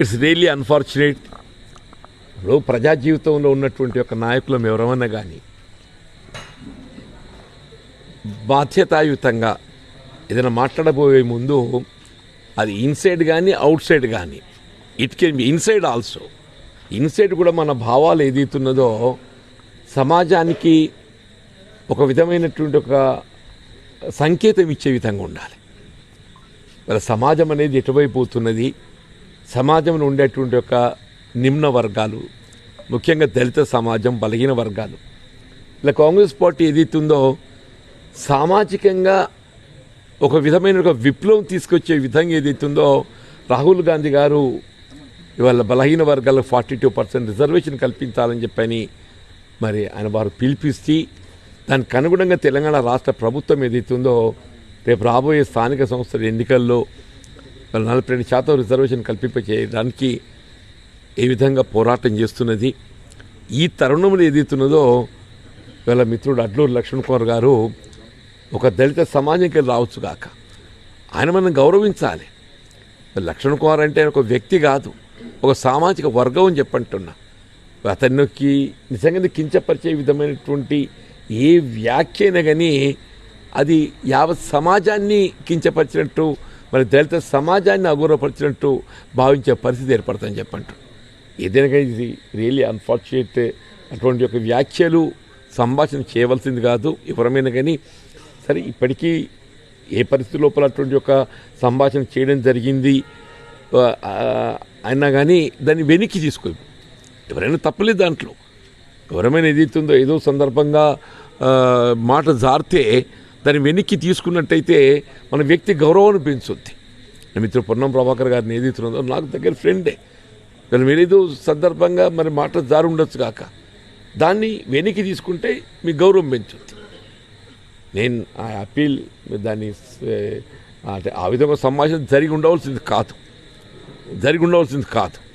It's really unfortunate ఇప్పుడు ప్రజా జీవితంలో ఉన్నటువంటి ఒక నాయకులం ఎవరమన్నా కానీ బాధ్యతాయుతంగా ఏదైనా మాట్లాడబోయే ముందు అది ఇన్సైడ్ కానీ అవుట్ సైడ్ కానీ it can be inside also inside కూడా మన భావాలు ఏదైతున్నదో సమాజానికి ఒక విధమైనటువంటి ఒక సంకేతం ఇచ్చే విధంగా ఉండాలి. మరి సమాజం అనేది ఎటువైపోతున్నది సమాజంలో ఉండేటువంటి ఒక నిమ్న వర్గాలు ముఖ్యంగా దళిత సమాజం బలహీన వర్గాలు. ఇలా కాంగ్రెస్ పార్టీ ఏదైతుందో సామాజికంగా ఒక విధమైన ఒక విప్లవం తీసుకొచ్చే విధంగా ఏదైతుందో రాహుల్ గాంధీ గారు ఇవాళ బలహీన వర్గాలకు ఫార్టీ టూ పర్సెంట్ రిజర్వేషన్ కల్పించాలని చెప్పని మరి ఆయన వారు పిలిపిస్తే దానికి అనుగుణంగా తెలంగాణ రాష్ట్ర ప్రభుత్వం ఏదైతుందో రేపు రాబోయే స్థానిక సంస్థల ఎన్నికల్లో నలభై రెండు శాతం రిజర్వేషన్ కల్పింపచేయడానికి ఏ విధంగా పోరాటం చేస్తున్నది ఈ తరుణంలో ఏదైతున్నదో వీళ్ళ మిత్రుడు అడ్లూరు లక్ష్మణ్ కుమార్ గారు ఒక దళిత సమాజంకి రావచ్చు కాక ఆయన మనం గౌరవించాలి. లక్ష్మణ్ కుమార్ అంటే ఒక వ్యక్తి కాదు ఒక సామాజిక వర్గం అని చెప్పంటున్నా. అతనికి నిజంగా కించపరిచే విధమైనటువంటి ఏ వ్యాఖ్య అయినా కానీ అది యావత్ సమాజాన్ని కించపరిచినట్టు మరి దళిత సమాజాన్ని అగౌరవపరిచినట్టు భావించే పరిస్థితి ఏర్పడుతుందని చెప్పంటు ఏదైనా కానీ ఇది రియల్లీ అన్ఫార్చునేట్ అటువంటి ఒక వ్యాఖ్యలు సంభాషణ చేయవలసింది కాదు ఎవరమైనా కానీ సరే ఇప్పటికీ ఏ పరిస్థితి లోపల అటువంటి ఒక సంభాషణ చేయడం జరిగింది అయినా కానీ దాన్ని వెనక్కి తీసుకో ఎవరైనా తప్పలేదు దాంట్లో. ఎవరైనా ఏదైతుందో ఏదో సందర్భంగా మాట జారితే దాన్ని వెనక్కి తీసుకున్నట్టయితే మన వ్యక్తి గౌరవాన్ని పెంచుద్ది. నా మిత్రుడు పొన్నం ప్రభాకర్ గారిని ఏదైతున్నదో నాకు దగ్గర ఫ్రెండే. దాని ఏదో సందర్భంగా మరి మాట జారు ఉండొచ్చు కాక. దాన్ని వెనక్కి తీసుకుంటే మీ గౌరవం పెంచుద్ది. నేను ఆ అప్పీల్ దాన్ని అంటే ఆ విధంగా సంభాషణ జరిగి ఉండవలసింది కాదు. జరిగి ఉండవలసింది కాదు.